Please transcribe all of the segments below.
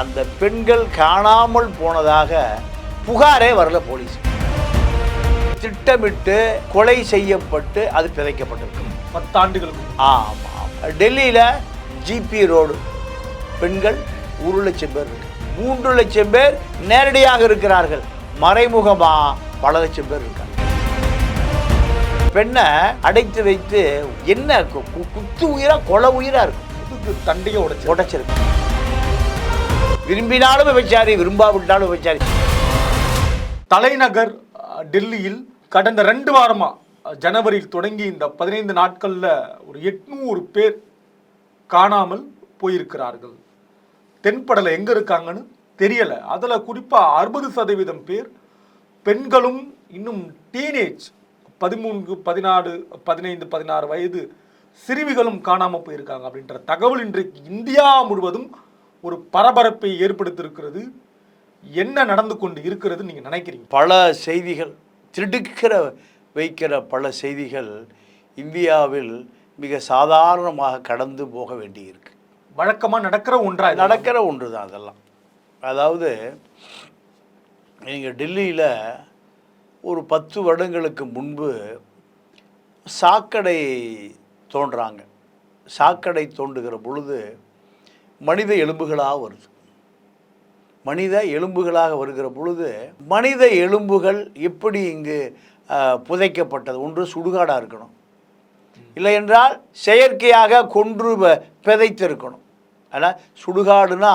அந்த பெண்கள் காணாமல் போனதாக புகாரே வரல போலீஸ். திட்டமிட்டு கொலை செய்யப்பட்டு அது பிதைக்கப்பட்டிருக்கு. பத்தாண்டுகளுக்கு. ஆமாம் டெல்லியில் ஜிபி ரோடு. பெண்கள் ஒரு லட்சம் பேர் இருக்கு. மூன்று லட்சம் பேர் நேரடியாக இருக்கிறார்கள். மறைமுகமா பல லட்சம் பேர் இருக்காங்க. பெண்ணை அடைத்து வைத்து என்ன குத்து உயிரா கொலை உயிரா இருக்கு. இதுக்கு தண்டையை உடைச்சு உடைச்சிருக்கு. விரும்பினாலும் விபச்சாரி விரும்பாவிட்டாலும் விபச்சாரி. தலைநகர் டெல்லியில் கடந்த ரெண்டு வாரமா ஜனவரியில் தொடங்கி இந்த பதினைந்து நாட்களில் ஒரு எட்நூறு பேர் காணாமல் போயிருக்கிறார்கள். தென்படலை எங்கே இருக்காங்கன்னு தெரியலை. அதில் குறிப்பாக அறுபது சதவீதம் பேர் பெண்களும் இன்னும் டீனேஜ் பதிமூன்று பதினாறு பதினைந்து பதினாறு வயது சிறுமிகளும் காணாமல் போயிருக்காங்க அப்படின்ற தகவல் இன்றைக்கு இந்தியா முழுவதும் ஒரு பரபரப்பை ஏற்படுத்தியிருக்கிறது. என்ன நடந்து கொண்டு இருக்கிறது நீங்க நினைக்கிறீங்க? பல செய்திகள் திடுக்கிற வைக்கிற பல செய்திகள் இந்தியாவில் மிக சாதாரணமாக கடந்து போக வேண்டியிருக்கு. வழக்கமா நடக்கிற ஒன்றா இது? நடக்கிற ஒன்று தான் அதெல்லாம். அதாவது நீங்கள் டெல்லியில் ஒரு பத்து வருடங்களுக்கு முன்பு சாக்கடை தோன்றாங்க. சாக்கடை தோண்டுகிற பொழுது மனித எலும்புகளாக வருது. மனித எலும்புகளாக வருகிற பொழுது மனித எலும்புகள் எப்படி இங்கு புதைக்கப்பட்டது? ஒன்று சுடுகாடாக இருக்கணும். இல்லை என்றால் செயற்கையாக கொன்று பிதைத்திருக்கணும். ஆனால் சுடுகாடுனா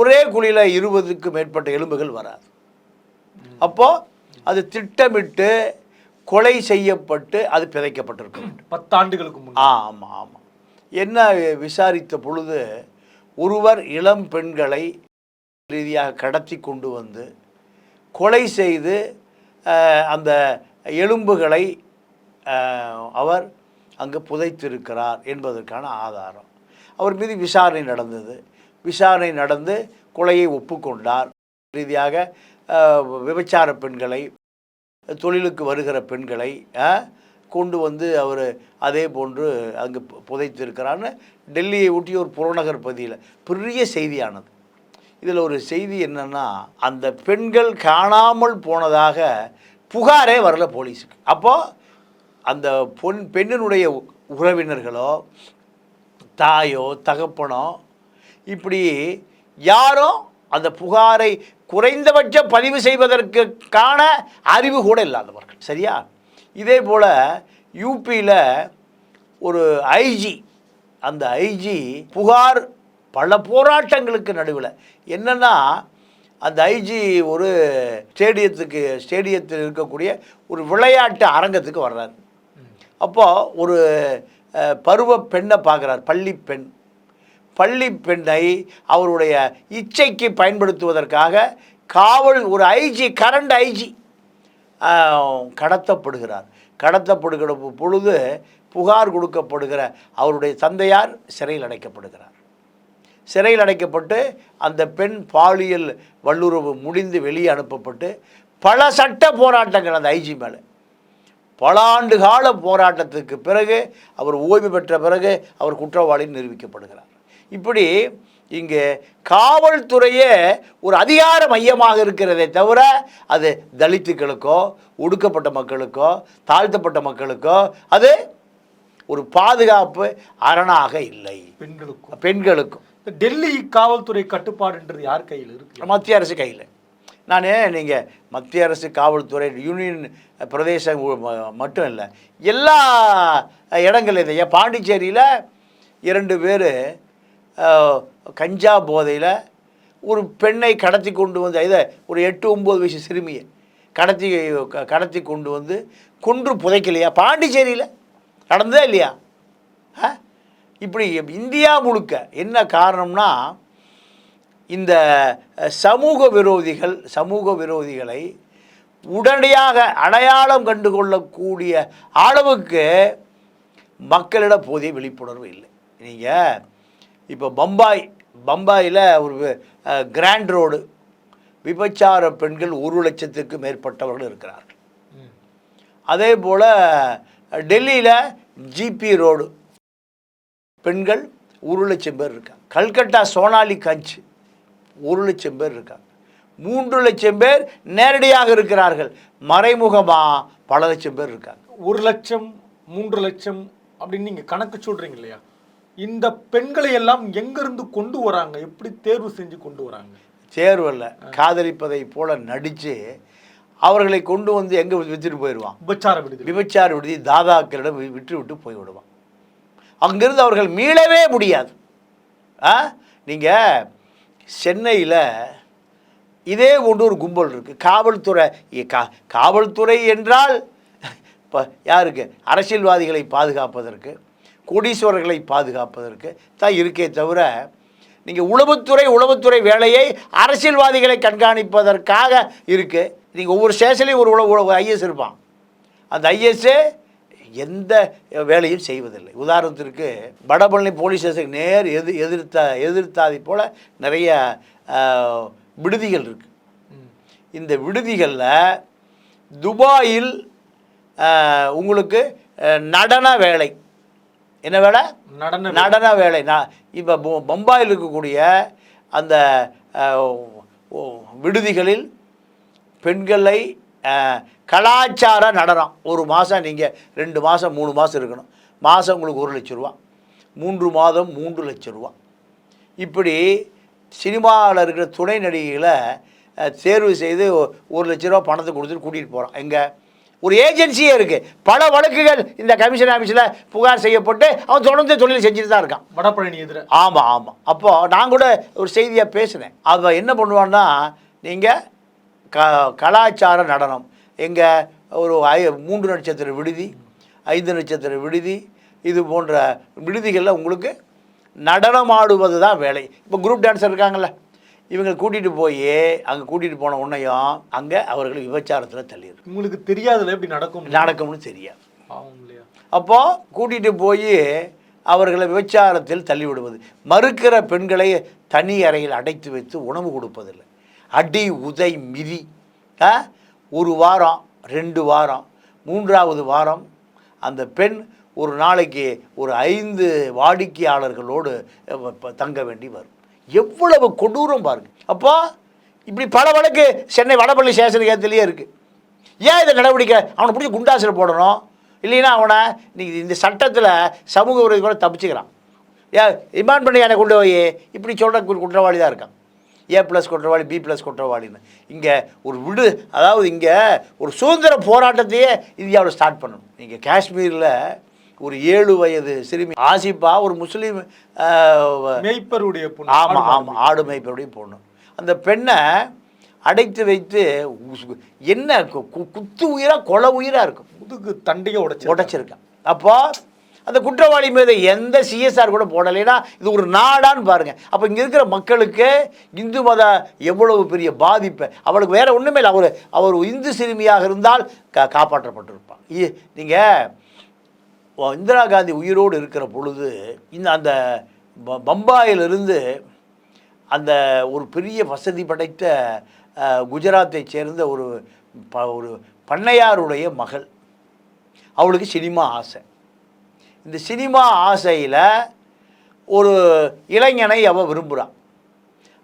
ஒரே குழியில் இருபதுக்கு மேற்பட்ட எலும்புகள் வராது. அப்போ அது திட்டமிட்டு கொலை செய்யப்பட்டு அது பிதைக்கப்பட்டிருக்கும் பத்தாண்டுகளுக்கு ஆமாம் ஆமாம் என்ன விசாரித்த பொழுது ஒருவர் இளம் பெண்களை ரீதியாக கடத்தி கொண்டு வந்து கொலை செய்து அந்த எலும்புகளை அவர் அங்கு புதைத்திருக்கிறார் என்பதற்கான ஆதாரம். அவர் மீது விசாரணை நடந்தது. விசாரணை நடந்து கொலையை ஒப்புக்கொண்டார். ரீதியாக விபச்சார பெண்களை தொழிலுக்கு வருகிற பெண்களை கொண்டு வந்து அவர் அதே போன்று அங்கு புதைத்திருக்கிறான்னு டெல்லியை ஒட்டி ஒரு புறநகர் பகுதியில் பெரிய செய்தியானது. இதில் ஒரு செய்தி என்னென்னா அந்த பெண்கள் காணாமல் போனதாக புகாரே வரல போலீஸுக்கு. அப்போது அந்த பொன் பெண்ணினுடைய உ- உறவினர்களோ தாயோ தகப்பனோ இப்படி யாரும் அந்த புகாரை குறைந்தபட்ச பதிவு செய்வதற்கான அறிவு கூட இல்லாதவர்கள். சரியா? இதே போல் யூபியில் ஒரு ஐஜி அந்த ஐஜி புகார் பல போராட்டங்களுக்கு நடுவில். என்னென்னா அந்த ஐஜி ஒரு ஸ்டேடியத்துக்கு ஸ்டேடியத்தில் இருக்கக்கூடிய ஒரு விளையாட்டு அரங்கத்துக்கு வர்றார். அப்போது ஒரு பருவ பெண்ணை பார்க்குறார் பள்ளி பெண். பள்ளி பெண்ணை அவருடைய இச்சைக்கு பயன்படுத்துவதற்காக காவல் ஒரு ஐஜி கரண்ட் ஐஜி கடத்தப்படுகிறார். கடத்தப்படுகிற பொழுது புகார் கொடுக்கப்படுகிற அவருடைய தந்தையார் சிறையில் அடைக்கப்படுகிறார். சிறையில் அடைக்கப்பட்டு அந்த பெண் பாலியல் வல்லுறவு முடிந்து வெளியே அனுப்பப்பட்டு பல சட்ட போராட்டங்கள் அந்த ஐஜி மேலே. பல ஆண்டு கால போராட்டத்துக்கு பிறகு அவர் ஓய்வு பெற்ற பிறகு அவர் குற்றவாளி நிரூபிக்கப்படுகிறார். இப்படி இங்கே காவல்துறையே ஒரு அதிகார மையமாக இருக்கிறதே தவிர அது தலித்துக்களுக்கோ ஒடுக்கப்பட்ட மக்களுக்கோ தாழ்த்தப்பட்ட மக்களுக்கோ அது ஒரு பாதுகாப்பு அரணாக இல்லை. பெண்களுக்கும். பெண்களுக்கும். டெல்லி காவல்துறை கட்டுப்பாடுன்றது யார் கையில் இருக்கு? மத்திய அரசு கையில். நான் நீங்கள் மத்திய அரசு காவல்துறை யூனியன் ம- மட்டும் இல்லை எல்லா இடங்கள்லையும் ஏன் பாண்டிச்சேரியில் இரண்டு பேர் கஞ்சா போதையில் ஒரு பெண்ணை கடத்தி கொண்டு வந்து இதை ஒரு எட்டு ஒம்பது வயசு சிறுமியை கடத்தி க- கடத்தி கொண்டு வந்து கொன்று புதைக்கலையா? பாண்டிச்சேரியில். நடந்ததா இல்லையா? ஆ? இப்படி இந்தியா முழுக்க என்ன காரணம்னா இந்த சமூக விரோதிகள் சமூக விரோதிகளை உடனடியாக அடையாளம் கண்டு கொள்ளக்கூடிய அளவுக்கு மக்களிட போதிய விழிப்புணர்வு இல்லை. நீங்கள் இப்போ பம்பாய் பம்பாயில் ஒரு கிராண்ட் ரோடு விபச்சார பெண்கள் ஒரு லட்சத்துக்கு மேற்பட்டவர்கள் இருக்கிறார்கள். ம். அதே போல் டெல்லியில் ஜிபி ரோடு பெண்கள் ஒரு லட்சம் பேர் இருக்காங்க. கல்கட்டா சோனாலி கஞ்ச் ஒரு லட்சம் பேர் இருக்காங்க. மூன்று லட்சம் பேர் நேரடியாக இருக்கிறார்கள். மறைமுகமாக பல லட்சம் பேர் இருக்காங்க. ஒரு லட்சம் மூன்று லட்சம் அப்படின்னு நீங்கள் கணக்கு சொல்கிறீங்க இல்லையா? இந்த பெண்களை எல்லாம் எங்க இருந்து கொண்டு வராங்க? எப்படி தேர்வு செஞ்சு கொண்டு வராங்க? தேர்வல்ல காதலிப்பதை போல நடித்து அவர்களை கொண்டு வந்து எங்கே விற்றுட்டு போயிடுவான்? உபச்சார விடுதலை விபச்சார விடுதி தாதாக்களிடம் வி- விட்டு விட்டு போய் விடுவான். அங்கிருந்து அவர்கள் மீளவே முடியாது. ஆ? நீங்கள் சென்னையில் இதே போன்று ஒரு கும்பல் இருக்குது காவல்துறை கா காவல்துறை என்றால் இப்போ யாருக்கு? அரசியல்வாதிகளை பாதுகாப்பதற்கு. கோடீஸ்வரர்களை பாதுகாப்பதற்கு தான் இருக்கே தவிர நீங்கள் உளவுத்துறை உளவுத்துறை வேலையை அரசியல்வாதிகளை கண்காணிப்பதற்காக இருக்குது நீங்கள் ஒவ்வொரு ஸ்டேஷன்லேயும் ஒரு உளவு உழவு ஐஎஸ் இருப்பான். அந்த ஐஎஸ்ஸு எந்த வேலையும் செய்வதில்லை. உதாரணத்திற்கு வடபழனி போலீஸ் ஸ்டேஷன் நேர் எது எதிர்த்த எதிர்த்தாதி போல் நிறைய விடுதிகள் இருக்குது இந்த விடுதிகளில் துபாயில் உங்களுக்கு நடன வேலை என்ன வேலை? நடன நடன வேலை. நான் இப்போ பம்பாயில் இருக்கக்கூடிய அந்த விடுதிகளில் பெண்களை கலாச்சார நடனம். ஒரு மாதம் நீங்கள் ரெண்டு மாதம் மூணு மாதம் இருக்கணும். மாதம் உங்களுக்கு ஒரு லட்ச ரூபா. மூன்று மாதம் மூன்று லட்ச ரூபா. இப்படி சினிமாவில் இருக்கிற துணை நடிகைகளை தேர்வு செய்து ஒரு லட்ச ரூபா பணத்தை கொடுத்துட்டு கூட்டிகிட்டு போகிறான் எங்கே? ஒரு ஏஜென்சியே இருக்குது பல வழக்குகள் இந்த கமிஷன் ஆஃபீஸில் புகார் செய்யப்பட்டு அவன் தொடர்ந்து தொழில் செஞ்சுட்டு தான் இருக்கான். வடபழனி எதிர. ஆமாம் ஆமாம் அப்போது நான் கூட ஒரு செய்தியாக பேசினேன். அவன் என்ன பண்ணுவான்னா நீங்கள் க கலாச்சார நடனம். எங்கள் ஒரு ஐ மூன்று நட்சத்திர விடுதி ஐந்து நட்சத்திர விடுதி இது போன்ற விடுதிகளில் உங்களுக்கு நடனமாடுவது தான் வேலை. இப்போ குரூப் டான்ஸர் இருக்காங்கல்ல. இவங்க கூட்டிகிட்டு போய் அங்கே கூட்டிகிட்டு போன உன்னையும் அங்கே அவர்கள் விபச்சாரத்தில் தள்ளிடு உங்களுக்கு தெரியாதுல எப்படி நடக்கும் நடக்கும்னு தெரியாது. அப்போது கூட்டிகிட்டு போய் அவர்களை விபச்சாரத்தில் தள்ளிவிடுவது. மறுக்கிற பெண்களை தனி அறையில் அடைத்து வைத்து உணவு கொடுப்பதில்லை. அடி உதை மிதி? ஒரு வாரம் ரெண்டு வாரம் மூன்றாவது வாரம் அந்த பெண் ஒரு நாளைக்கு ஒரு ஐந்து வாடிக்கையாளர்களோடு தங்க வேண்டி வரும். எவ்வளவு கொடூரம் பாருங்க. அப்போ இப்படி பல வழக்கு சென்னை வடபள்ளி ஸ்டேஷனுக்கு ஏற்றுலேயே இருக்குது ஏன் இந்த நடவடிக்கை? அவனை பிடிச்சி குண்டாசில் போடணும். இல்லைன்னா அவனை நீங்கள் இந்த சட்டத்தில் சமூக விரோதி கூட தப்பிச்சுக்கிறான். ஏன் ரிமாண்ட் பண்ணி என்னை கொண்டு போய். இப்படி சொல்கிற குற்றவாளி தான் இருக்கான். ஏ ப்ளஸ் குற்றவாளி பி ப்ளஸ் குற்றவாளின்னு. இங்கே ஒரு விடு அதாவது இங்கே ஒரு சுதந்திர போராட்டத்தையே இந்தியாவில் ஸ்டார்ட் பண்ணணும். நீங்கள் காஷ்மீரில் ஒரு ஏழு வயது சிறுமி ஆசிப்பா ஒரு முஸ்லீம் மேய்ப்பருடைய பொண்ணு. ஆமாம் ஆமாம் ஆடு மேய்ப்பருடைய பொண்ணு. அந்த பெண்ணை அடைத்து வைத்து என்ன குத்து உயிராக கொலை உயிராக இருக்கும். முதுகு தண்டையை உடைச்சு உடைச்சிருக்கான் அப்போ அந்த குற்றவாளி மீது எந்த சிஎஸ்ஆர் கூட போடலைன்னா இது ஒரு நாடான்னு பாருங்க. அப்போ இங்கே இருக்கிற மக்களுக்கு இந்து மத எவ்வளவு பெரிய பாதிப்பு அவளுக்கு வேற ஒன்றுமே இல்லை. அவர் அவர் இந்து சிறுமியாக இருந்தால் கா காப்பாற்றப்பட்டிருப்பான். நீங்கள் இந்திரா காந்தி உயிரோடு இருக்கிற பொழுது இந்த அந்த ப- பம்பாயிலிருந்து அந்த ஒரு பெரிய வசதி படைத்த குஜராத்தை சேர்ந்த ஒரு ப ஒரு பண்ணையாருடைய மகள். அவளுக்கு சினிமா ஆசை. இந்த சினிமா ஆசையில் ஒரு இளைஞனை அவள் விரும்புகிறான்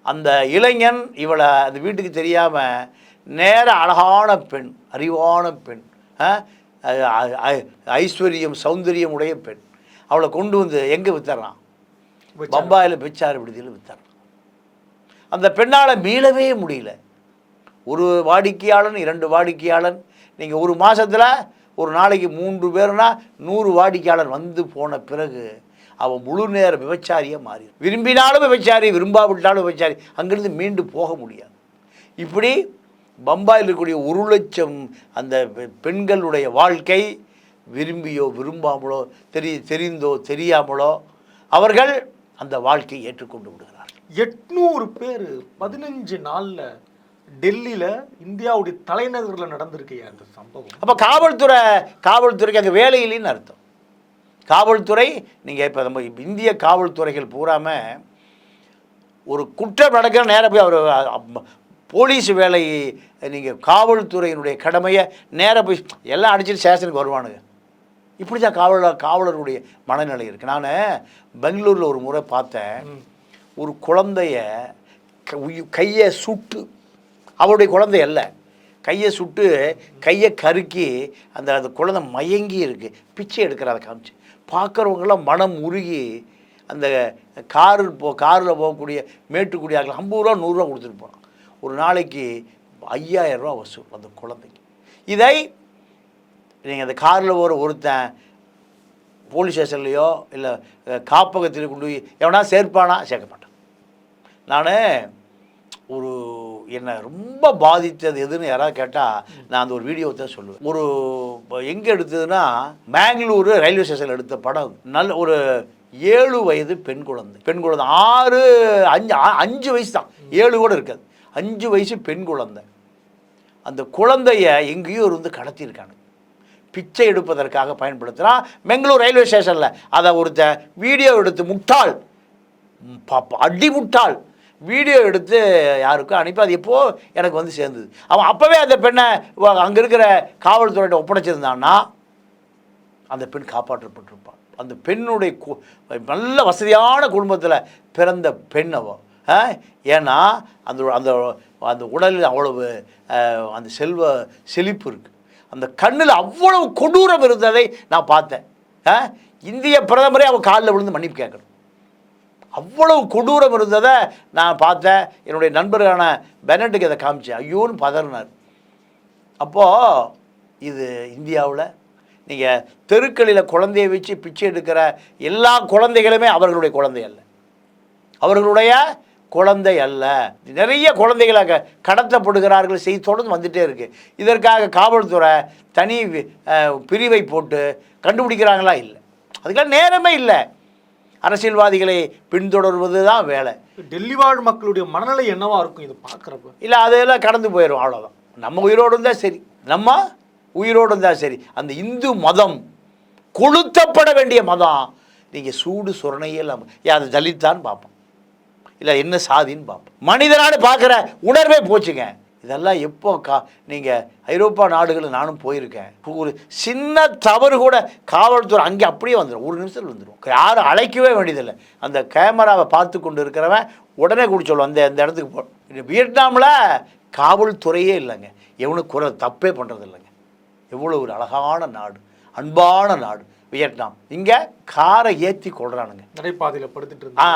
அந்த இளைஞன் இவளை அந்த வீட்டுக்கு தெரியாமல் நேர அழகான பெண் அறிவான பெண் ஐஸ்வர்யம் சௌந்தரியம் உடைய பெண். அவளை கொண்டு வந்து எங்கே வித்துறான்? பம்பாயில் பிச்சாறு விடுதியில் வித்துறான். அந்த பெண்ணால் மீளவே முடியல. ஒரு வாடிக்கையாளன் இரண்டு வாடிக்கையாளன். நீங்கள் ஒரு மாசத்துல ஒரு நாளைக்கு மூன்று பேர்னா நூறு வாடிக்கையாளர் வந்து போன பிறகு அவன் முழு நேர விபச்சாரியாக மாறி. விரும்பினாலும் விபச்சாரி விரும்பாவிட்டாலும் விபச்சாரி. அங்கிருந்து மீண்டு போக முடியாது. இப்படி பம்பாயில் இருக்கக்கூடிய ஒரு லட்சம் அந்த பெண்களுடைய வாழ்க்கை விரும்பியோ விரும்பாமலோ தெரி தெரிந்தோ தெரியாமலோ அவர்கள் அந்த வாழ்க்கையை ஏற்றுக்கொண்டு விடுகிறார்கள். எட்நூறு பேர் பதினஞ்சு நாள்ல டெல்லியில இந்தியாவுடைய தலைநகர்ல நடந்திருக்கையா அந்த சம்பவம்? அப்போ காவல்துறை காவல்துறைக்கு அங்கே வேலையில்லைன்னு அர்த்தம். காவல்துறை நீங்கள் இப்போ நம்ம இந்திய காவல்துறைகள் பூராம ஒரு குற்றம் நடக்கிற நேரம் போய் அவர் போலீஸ் வேலை நீங்கள் காவல்துறையினுடைய கடமையை நேராக போய் எல்லாம் அடிச்சுட்டு ஸ்டேஷனுக்கு வருவானுங்க. இப்படி தான் காவலர் காவலருடைய மனநிலை இருக்குது நான் பெங்களூரில் ஒரு முறை பார்த்தேன். ஒரு குழந்தைய கையை சுட்டு அவருடைய குழந்தை அல்ல. கையை சுட்டு கையை கருக்கி அந்த அந்த குழந்தை மயங்கி இருக்கு. பிச்சை எடுக்கிற அதை காமிச்சு. பார்க்குறவங்களாம் மனம் உருகி அந்த காரு போ காரில் போகக்கூடிய மேட்டுக்குடி ஆகலாம் ஐம்பது ரூபா நூறுரூவா கொடுத்துட்டு போனான். ஒரு நாளைக்கு ஐயாயிரரூவா வசூல் அந்த குழந்தைக்கு. இதை நீங்கள் அந்த காரில் ஒரு ஒருத்தன் போலீஸ் ஸ்டேஷன்லேயோ இல்லை காப்பகத்தில் கொண்டு போய் எவனா சேர்ப்பானா? சேர்க்க மாட்டான். நான் ஒரு என்னை ரொம்ப பாதித்தது எதுன்னு யாராவது கேட்டால் நான் அந்த ஒரு வீடியோவை தான் சொல்லுவேன். ஒரு எங்கே எடுத்ததுன்னா மேங்களூர் ரயில்வே ஸ்டேஷனில் எடுத்த படம். நல்ல ஒரு ஏழு வயது பெண் குழந்தை. பெண் குழந்தை. ஆறு அஞ்சு ஆ- அஞ்சு வயசு தான். ஏழு கூட இருக்காது. அஞ்சு வயசு பெண் குழந்தை. அந்த குழந்தைய எங்கேயோ இருந்து கடத்தியிருக்காங்க. பிச்சை எடுப்பதற்காக பயன்படுத்துகிறான் பெங்களூர் ரயில்வே ஸ்டேஷனில். அதை ஒருத்தன் வீடியோ எடுத்து முட்டாள். அடி முட்டாள். வீடியோ எடுத்து யாருக்கும் அனுப்பி அது எப்போது எனக்கு வந்து சேர்ந்தது. அவன் அப்போவே அந்த பெண்ணை அங்கே இருக்கிற காவல்துறையிட்ட ஒப்படைச்சிருந்தான்னா அந்த பெண் காப்பாற்றப்பட்டிருப்பான் அந்த பெண்ணுடைய கு- நல்ல வசதியான குடும்பத்தில் பிறந்த பெண் அவன் ஏன்னா அந்த அந்த அந்த உடலில் அவ்வளவு அந்த செல்வ செழிப்பு இருக்குது அந்த கண்ணில் அவ்வளவு கொடூரம் இருந்ததை நான் பார்த்தேன். ஆ? இந்திய பிரதமரே அவன் காலில் விழுந்து மன்னிப்பு கேட்கணும். அவ்வளவு கொடூரம் இருந்ததை நான் பார்த்தேன். என்னுடைய நண்பரான பெனட்டுக்கு அதை காமிச்சேன். ஐயோன்னு பதறினார். அப்போது இது இந்தியாவில் நீங்கள் தெருக்களில் குழந்தையை வச்சு பிச்சை எடுக்கிற எல்லா குழந்தைகளுமே அவர்களுடைய குழந்தை அல்ல. அவர்களுடைய குழந்தை அல்ல. நிறைய குழந்தைகளை க- கடத்தப்படுகிறார்கள் செய்தி தொடர்ந்து வந்துட்டே இருக்கு. இதற்காக காவல்துறை தனி பிரிவை போட்டு கண்டுபிடிக்கிறாங்களா? இல்லை. அதுக்கெல்லாம் நேரமே இல்லை. அரசியல்வாதிகளை பின்தொடர்வது தான் வேலை. டெல்லி வாழ் மக்களுடைய மனநிலை என்னவா இருக்கும் இது பார்க்குறப்ப? இல்லை அதெல்லாம் கடந்து போயிடும் அவ்வளோதான் நம்ம உயிரோடு இருந்தால் சரி. நம்ம உயிரோடு இருந்தால் சரி. அந்த இந்து மதம் கொளுத்தப்பட வேண்டிய மதம். நீங்கள் சூடு சுரணையே இல்லாமல் ஏன் அது தலித்தான்னு பார்ப்போம். இல்லை என்ன சாதின்னு பார்ப்போம். மனிதனான்னு பார்க்குற உணர்வே போச்சுங்க. இதெல்லாம் எப்போ கா நீங்கள் ஐரோப்பா நாடுகளில் நானும் போயிருக்கேன். ஒரு சின்ன தவறு கூட காவல்துறை அங்கே அப்படியே வந்துடும் ஒரு நிமிஷத்தில் வந்துடும் யாரும் அழைக்கவே வேண்டியதில்லை. அந்த கேமராவை பார்த்து கொண்டு இருக்கிறவன் உடனே கூட சொல்லுவோம் அந்த அந்த இடத்துக்கு போ. வியட்நாமில் காவல்துறையே இல்லைங்க. எவனுக்கு குறை தப்பே பண்ணுறது இல்லைங்க எவ்வளோ ஒரு அழகான நாடு. அன்பான நாடு வியட்நாம். இங்கே காரை ஏற்றி கொள்றானுங்க. நடைபாதையில படுத்துட்டு ஆ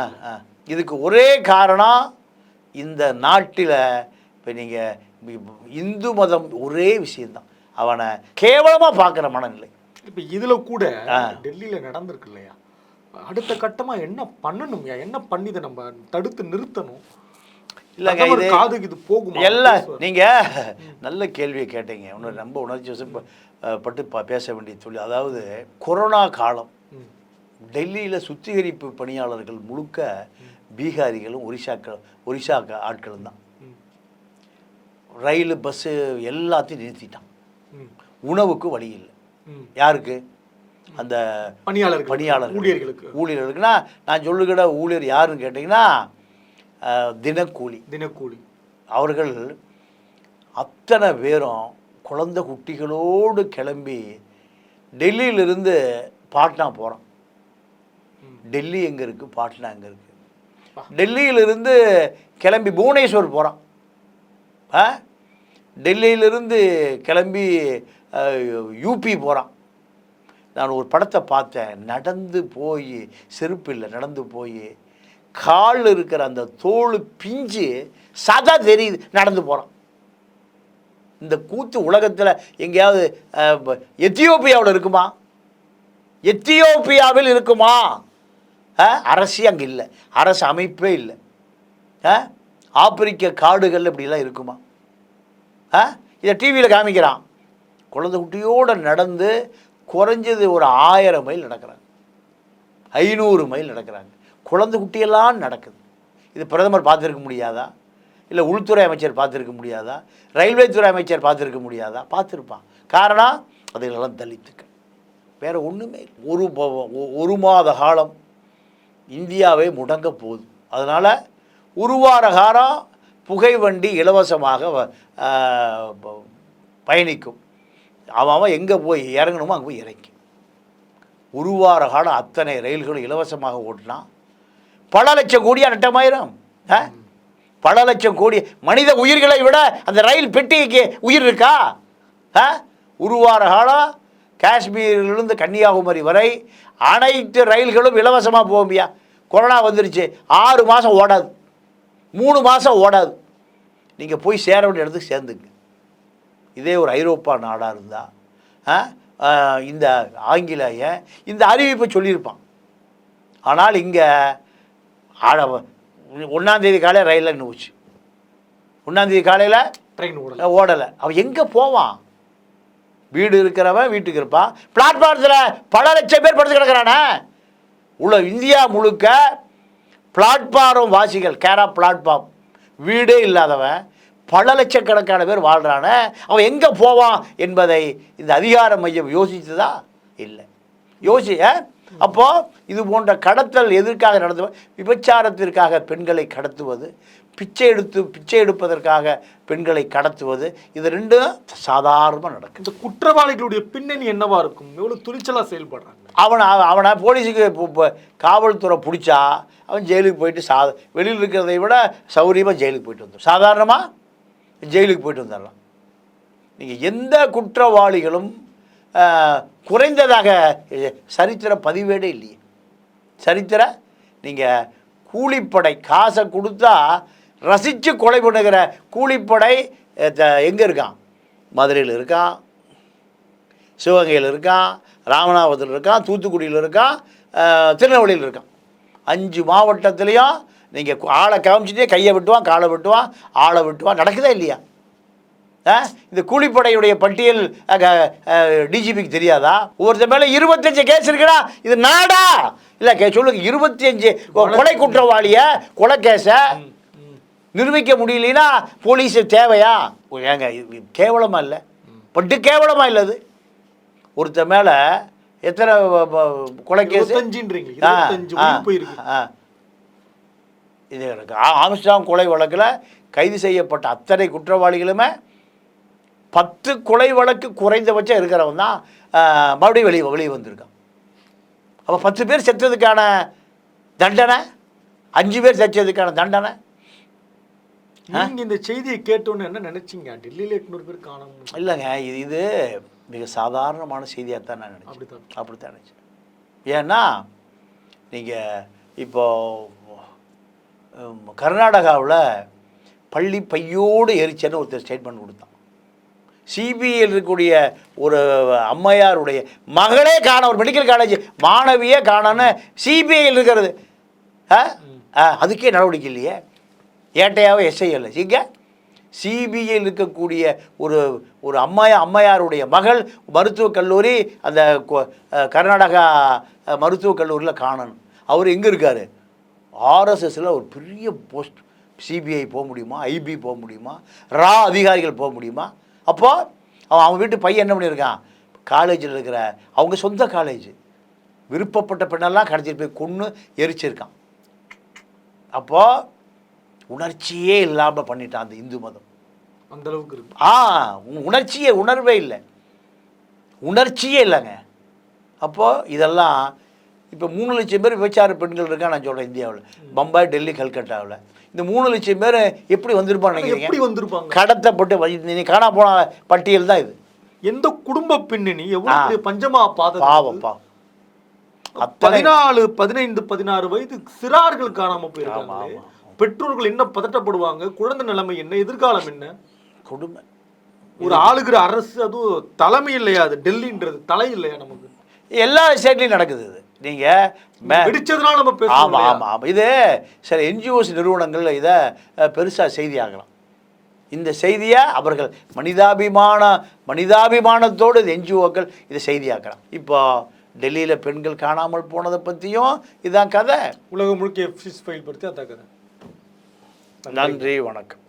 ஆ, ஆ. இதுக்கு ஒரே காரணம் இந்த நாட்டில் இப்போ நீங்கள் இந்து மதம் ஒரே விஷயம்தான். அவனை கேவலமாக பார்க்குற மனநிலை. இப்ப இதுல கூட. டெல்லியில நடந்திருக்கு இல்லையா? அடுத்த கட்டமா என்ன பண்ணணும்யா என்ன பண்ணி இதை நம்ம தடுத்து நிறுத்தணும்? இல்லைங்க இது காதுக்கு இது போகுமா? எல்லாம். நீங்கள் நல்ல கேள்வியை கேட்டீங்க. இன்னும் ரொம்ப உணர்ச்சி அஹ், பட்டு பேச வேண்டிய சொல்லி அதாவது கொரோனா காலம். டெல்லியில் சுத்திகரிப்பு பணியாளர்கள் முழுக்க பீகாரிகளும் ஒரிசாக்கள் ஒரிசா ஆட்களும் தான். ரயில் பஸ்ஸு எல்லாத்தையும் நிறுத்திட்டான். உணவுக்கு வழி இல்லை. யாருக்கு அந்த பணியாளர்கள் பணியாளர் ஊழியர்களுக்கு ஊழியர்களுக்குன்னா நான் சொல்லுகிற ஊழியர் யாருன்னு கேட்டிங்கன்னா தினக்கூலி தினக்கூலி அவர்கள் அத்தனை பேரும் குழந்தை குட்டிகளோடு கிளம்பி டெல்லியிலிருந்து பாட்னா போகிறோம். டெல்லி எங்கே இருக்குது பாட்னா எங்கே இருக்குது. டெல்லியிலிருந்து கிளம்பி புவனேஸ்வர் போகிறான் ஆ? டெல்லியிலிருந்து கிளம்பி யூபி போகிறான் நான் ஒரு படத்தை பார்த்தேன். நடந்து போய் செருப்பு இல்லை நடந்து போய் காலில் இருக்கிற அந்த தோல் பிஞ்சு சதா தெரியுது நடந்து போகிறான் இந்த கூத்து உலகத்தில் எங்கேயாவது எத்தியோப்பியாவில் இருக்குமா? எத்தியோப்பியாவில் இருக்குமா? அரசு அங்கே இல்லை. அரசு அமைப்பே இல்லை. ஆப்பிரிக்க காடுகள் இப்படிலாம் இருக்குமா? ஆ? இதை டிவியில் காமிக்கிறான். குழந்தை குட்டியோடு நடந்து குறைஞ்சது ஒரு ஆயிரம் மைல் நடக்கிறாங்க. ஐநூறு மைல் நடக்கிறாங்க. குழந்தை குட்டியெல்லாம் நடக்குது. இது பிரதமர் பார்த்துருக்க முடியாதா? இல்லை உள்துறை அமைச்சர் பார்த்துருக்க முடியாதா? ரயில்வே துறை அமைச்சர் பார்த்துருக்க முடியாதா? பார்த்துருப்பான். காரணம் அதுகளெல்லாம் தலித்துக்கள். வேறு ஒன்றுமே ஒரு ஒரு மாத காலம் இந்தியாவே முடங்க போகுது. அதனால் உருவாரகாரம் புகை வண்டி இலவசமாக பயணிக்கும். அவன் அவன் எங்கே போய் இறங்கணுமோ அங்கே போய் இறங்கி. உருவார காலம் அத்தனை ரயில்களும் இலவசமாக ஓட்டினா பல லட்சம் கோடியா நட்டமாயிரும். ஆ? பல லட்சம் கோடி மனித உயிர்களை விட அந்த ரயில் பெட்டிக்கு உயிர் இருக்கா? ஆ? உருவார காலம் காஷ்மீரிலிருந்து கன்னியாகுமரி வரை அனைத்து ரயில்களும் இலவசமாக போகும்பியா? கொரோனா வந்துருச்சு. ஆறு மாதம் ஓடாது. மூணு மாதம் ஓடாது. நீங்கள் போய் சேர வேண்டிய இடத்துக்கு சேர்ந்துங்க. இதே ஒரு ஐரோப்பா நாடாக இருந்தால் இந்த ஆங்கிலேயன் இந்த அறிவிப்பை சொல்லியிருப்பான். ஆனால் இங்கே ஒன்றாந்தேதி காலையில் ரயிலில் நின்றுச்சு ஒன்றாந்தேதி காலையில் ட்ரெயின் ஓடல. ஓடலை. அவன் எங்கே போவான்? வீடு இருக்கிறவன் வீட்டுக்கு இருப்பான். பிளாட்ஃபார்ம்ஸில் பல லட்சம் பேர் படுத்து கிடக்கிறானே. உள்ள இந்தியா முழுக்க பிளாட்ஃபார்ம் வாசிகள் கேரா பிளாட்ஃபார்ம் வீடே இல்லாதவன் பல லட்சக்கணக்கான பேர் வாழ்கிறான அவன் எங்கே போவான் என்பதை இந்த அதிகார மையம் யோசித்ததா இல்லை. யோசி ஆ? அப்போ இது போன்ற கடத்தல் எதற்காக நடத்துவது? விபச்சாரத்திற்காக பெண்களை கடத்துவது பிச்சை எடுத்து பிச்சை எடுப்பதற்காக பெண்களை கடத்துவது இது ரெண்டும் சாதாரணமாக நடக்கும் இந்த குற்றவாளிகளுடைய பின்னணி என்னவா இருக்கும்? எவ்வளவு துணிச்சலா செயல்படுறாங்க? அவனை அவ- அவனை போலீஸுக்கு காவல்துறை பிடிச்சா அவன் ஜெயிலுக்கு போயிட்டு சா வெளியில் இருக்கிறதை விட சௌரியமாக ஜெயிலுக்கு போயிட்டு வந்துடும் சாதாரணமாக ஜெயிலுக்கு போயிட்டு வந்துடலாம். நீங்கள் எந்த குற்றவாளிகளும் குறைந்ததாக சரித்திர பதிவேடே இல்லையே. சரித்திர நீங்கள் கூலிப்படை காசை கொடுத்தா ரசித்து கொலை பண்ணுகிற கூலிப்படை எங்கே இருக்கான்? மதுரையில் இருக்கான் சிவகங்கையில் இருக்கான் ராமநாதபுரத்தில் இருக்கான் தூத்துக்குடியில் இருக்கான் திருநெல்வேலியில் இருக்கான். அஞ்சு மாவட்டத்துலேயும் நீங்கள் ஆளை காமிச்சிட்டே கையை வெட்டுவான் காலை வெட்டுவான் ஆளை வெட்டுவான் நடக்குதா இல்லையா? இந்த கூலிப்படையுடைய பட்டியல் டிஜிபிக்கு தெரியாதா? ஒருத்தர் மேலே இருபத்தஞ்சு கேஸ் இருக்குடா. இது நாடா? இல்லை கே சொல்லுங்க. இருபத்தி அஞ்சு கொலை குற்றவாளிய கொலை கேஸை நிரூபிக்க முடியலனா போலீஸ் தேவையா? ஏங்க இது கேவலமா இல்லை. பட்டு கேவலமா இல்லை அது. ஒருத்தர் மேலே எத்தனை கொலை கேஸ் இது எனக்கு ஆம்ஸ்டாங் கொலை வழக்கில் கைது செய்யப்பட்ட அத்தனை குற்றவாளிகளுமே பத்து கொலை வழக்கு குறைந்தபட்சம் இருக்கிறவன் தான் மறுபடியும் வெளியே வெளியே வந்திருக்கான். அப்போ பத்து பேர் செத்ததுக்கான தண்டனை? அஞ்சு பேர் செத்ததுக்கான தண்டனை? நீங்க இந்த செய்தியை கேட்டோன்னு என்ன நினைச்சீங்க? டெல்லியில எட்நூறு பேர் காணாம. இல்லைங்க இது இது மிக சாதாரணமான செய்தியாக தான் நான் நினச்சேன். அப்படித்தான். அப்படித்தான் நினச்சேன். ஏன்னா நீங்கள் இப்போ கர்நாடகாவில் பள்ளி பையோடு எரிச்சேன்னு ஒருத்தர் ஸ்டேட்மெண்ட் கொடுத்தான். சிபிஐயில் இருக்கக்கூடிய ஒரு அம்மையாருடைய மகளே காண ஒரு மெடிக்கல் காலேஜ் மாணவியே காணன்னு சிபிஐயில் இருக்கிறது. ஆ? ஆ, அதுக்கே நடவடிக்கை இல்லையே. ஏட்டையாவே எஸ்ஐ இல்லை. இங்கே சிபிஐயில் இருக்கக்கூடிய ஒரு ஒரு அம்மையா அம்மையாருடைய மகள் மருத்துவக் கல்லூரி அந்த கர்நாடகா மருத்துவக் கல்லூரியில் காணணும். அவர் எங்கே இருக்கார்? ஆர்எஸ்எஸில் ஒரு பெரிய போஸ்ட். சிபிஐ போக முடியுமா? ஐபி போக முடியுமா? ரா அதிகாரிகள் போக முடியுமா? அப்போ அவன் அவன் வீட்டு பையன் என்ன பண்ணியிருக்கான்? காலேஜில் இருக்கிற அவங்க சொந்த காலேஜ் விருப்பப்பட்ட பெண்ணெல்லாம் கடத்திட்டு போய் கொன்று எரிச்சிருக்கான். அப்போ உணர்ச்சியே இல்லாமல் பண்ணிட்டான் அந்த இந்து மதம். அந்த அளவுக்கு இருக்கு. ஆ உணர்ச்சியே உணர்வே இல்லை. உணர்ச்சியே இல்லைங்க. அப்போது இதெல்லாம் இப்போ மூணு லட்சம் பேர் விபச்சார பெண்கள் இருக்கா நான் சொல்கிறேன் இந்தியாவில். பம்பாய் டெல்லி கல்கட்டாவில். இந்த மூணு லட்சம் பேர் எப்படி வந்திருப்பான்னு எப்படி வந்திருப்பாங்க? கடத்தப்பட்டு நீ காணா போன பட்டியல் தான் இது. எந்த குடும்ப பின்னணி எவ்வளவு பஞ்சமா பாவம் அத்தனை பதினாலு பதினைந்து பதினாறு வயது சிறார்கள் காணாம போயிருக்காங்க. பெற்றோர்கள் என்ன பதட்டப்படுவாங்க? குழந்தை நிலைமை என்ன? எதிர்காலம் என்ன? கொடுமை. ஒரு ஆளுகிற அரசு அதுவும் தலைமை இல்லையா அது? டெல்லின்றது தலை இல்லையா நமக்கு? எல்லா ஸ்டேட்லையும் நடக்குது இது. நீங்கள் வெடிச்சதுனால நம்ம ஆமாம்? ஆமாம் ஆமாம் இது சில என்ஜிஓஸ் நிறுவனங்கள் இதை பெருசாக செய்தியாகலாம். இந்த செய்தியை அவர்கள் மனிதாபிமான மனிதாபிமானத்தோடு இந்த என்ஜிஓக்கள் இதை செய்தியாக்கலாம் இப்போ டெல்லியில் பெண்கள் காணாமல் போனதை பற்றியும் இதான் கதை. உலகம் முழுக்க ஃபைல் படுத்தி அதான் கதை. நன்றி வணக்கம்.